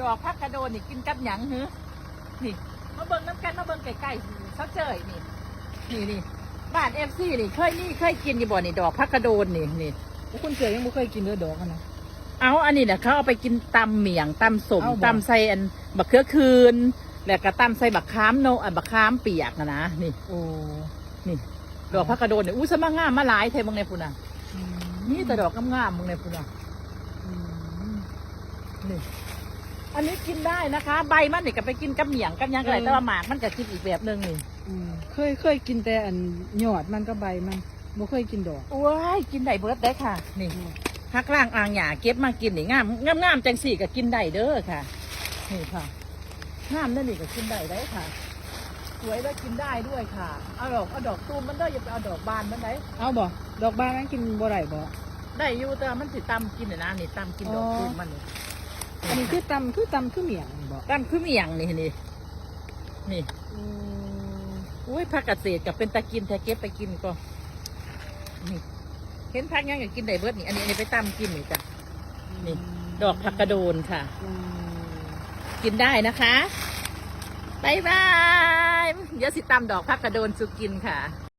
ดอกพักกระโดนนี่กินกับหยังหือนี่มาเบิ่งน้ำกันมาเบิ่งใกล้ๆเขาเจยนี่นี่นี่บ้านเอฟซีนี่เคยนี่เคยกินอยู่บ่นี่ดอกพักกระโดนนี่นี่คุณเจอยังไม่เคยกินเนื้อดอกอะนะเอาอันนี้เนี่ยเขาเอาไปกินตำเหมียงตำสมเอาบ่ ตำใส่อันบักเขือคืน แล้วก็ตำใส่บักขามโนอันบักขามเปียกนะนะนี่ โอ้นี่ดอกพักกระโดนเนี่ยอู้สมังงามมาหลายเทมึงในพุ่นน่ะอืมนี่แต่ดอกงามๆมึงในพุ่นน่ะอืมนี่ อันนี้กินได้นะคะ ใบมันนี่ก็ไปกินกับเหมียงกับหยังก็ได้เออแต่ว่าหมากมันก็กินอีกแบบหนึงนี่อืมเคยเคยกินแต่อันยอดมันก็ใบมันบ่เคยกินดอกโอ้ยกินได้เบิร์ดได้ค่ะ นี่พักล่างอ่างหยาเก็บมากินนี่งามงามงามจังสี่ก็กินได้เด้อค่ะ นี่ค่ะงามนั่นนี่ก็กินได้ได้ค่ะ สวยแล้วกินได้ด้วยค่ะเอาดอกเอาดอกตูมมันเด้ออย่าไปเอาดอกบานมันได้เอาบ่ดอกบานนั้นกินบ่ได้บ่ได้อยู่แต่ว่ามันสิตำกินน่ะนะนี่ตำกินดอกอ๋อตูมมันนี่ อันนี้คือตำคือตำคือเหมียงบ่ตำคือเมียงนี่นี่นี่อืมอุ้ยผักกระเศษกับเป็นตะกินแท้เก็บไปกินก็นี่เห็นพักยังก็กินได้เบิดนี่อันนี้อันนี้ไปตำกินนี่จ้ะ นี่ ดอกผักกระโดนค่ะ อืมกินได้นะคะบายบายเดี๋ยวสิตำดอกผักกระโดนสุกินค่ะ